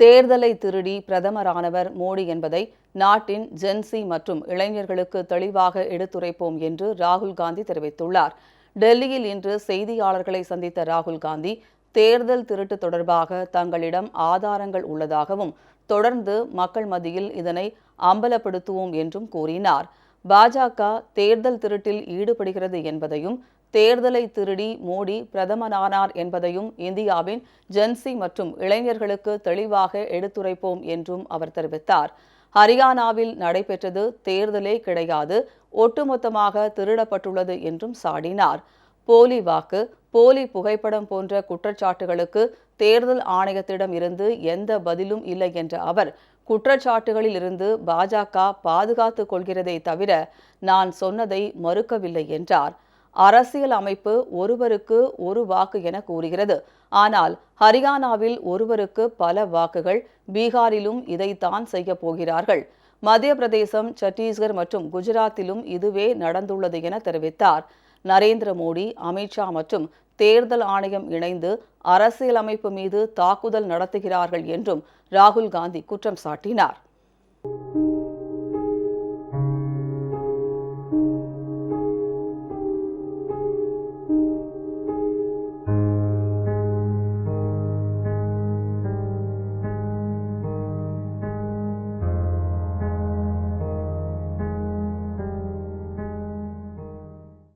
தேர்தலை திருடி பிரதமரானவர் மோடி என்பதை நாட்டின் ஜென்சி மற்றும் இளைஞர்களுக்கு தெளிவாக எடுத்துரைப்போம் என்று ராகுல் காந்தி தெரிவித்துள்ளார். டெல்லியில் இன்று செய்தியாளர்களை சந்தித்த ராகுல் காந்தி தேர்தல் திருட்டு தொடர்பாக தங்களிடம் ஆதாரங்கள் உள்ளதாகவும் தொடர்ந்து மக்கள் மத்தியில் இதனை அம்பலப்படுத்துவோம் என்றும் கூறினார். பாஜக தேர்தல் திருட்டில் ஈடுபடுகிறது என்பதையும் தேர்தலை திருடி மோடி பிரதமரானார் என்பதையும் இந்தியாவின் ஜென்சி மற்றும் இளைஞர்களுக்கு தெளிவாக எடுத்துரைப்போம் என்றும் அவர் தெரிவித்தார். ஹரியானாவில் நடைபெற்றது தேர்தலே கிடையாது ஒட்டுமொத்தமாக திருடப்பட்டுள்ளது என்றும் சாடினார். போலி வாக்கு போலி புகைப்படம் போன்ற குற்றச்சாட்டுகளுக்கு தேர்தல் ஆணையத்திடம் இருந்து எந்த பதிலும் இல்லை என்ற அவர் குற்றச்சாட்டுகளில் இருந்து பாஜக பாதுகாத்துக் கொள்கிறதே தவிர நான் சொன்னதை மறுக்கவில்லை என்றார். அரசியல் அமைப்பு ஒருவருக்கு ஒரு வாக்கு என கூறுகிறது. ஆனால் ஹரியானாவில் ஒருவருக்கு பல வாக்குகள் பீகாரிலும் இதைத்தான் செய்ய போகிறார்கள். மத்திய பிரதேசம் சத்தீஸ்கர் மற்றும் குஜராத்திலும் இதுவே நடந்துள்ளது என தெரிவித்தார். நரேந்திர மோடி அமித்ஷா மற்றும் தேர்தல் ஆணையம் இணைந்து அரசியலமைப்பு மீது தாக்குதல் நடத்துகிறார்கள் என்றும் ராகுல் காந்தி குற்றம் சாட்டினார்.